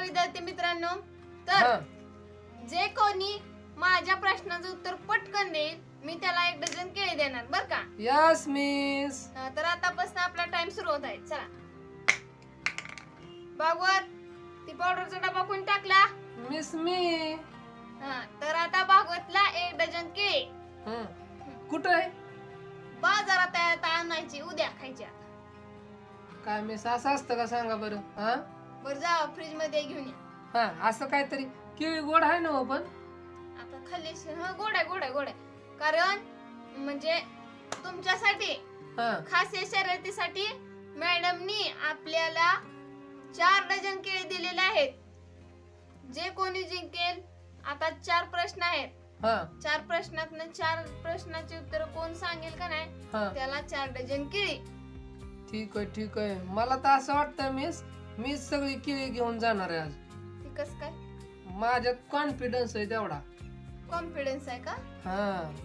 विद्यार्थी मित्रांनो हा. तर जे कोणी माझ्या प्रश्नाचं उत्तर पटकन देईल मी त्याला एक डझन केळी देणार बर का? यस मिस अं, तर आतापासून आपला टाइम सुरू होत आहे. चला. भागवत ती पावडरचा डबा कोणी टाकला? मिस मी हा तर आता भागवतला एक डझन केळी. हं. कुठं आहे? बाजारात आहे, आणायची उद्या खायची आता. काय मिस असं असतं का सांगा बरं हा? बरं जा फ्रीजमध्ये घेऊन या. हा असं काहीतरी. केळी गोड आहे ना हो पण? आता खाल्ली हा गोड आहे गोड आहे गोड आहे. कारण म्हणजे तुमच्यासाठी हा. खास या शर्यतीसाठी मॅडमनी आपल्याला चार डझन केळी दिलेले आहेत. जे कोणी जिंकेल आता चार प्रश्न आहेत. हा. चार प्रश्नात चार प्रश्नाचे उत्तर कोण सांगेल का नाही? हा. त्याला चार डझन केळी. ठीक आहे ठीक आहे. मला तर असं वाटतं मिस मीच सगळी केळी घेऊन जाणार आहे आज. ती कस काय? माझ्यात कॉन्फिडन्स आहे तेवढा. कॉन्फिडन्स आहे का? हा.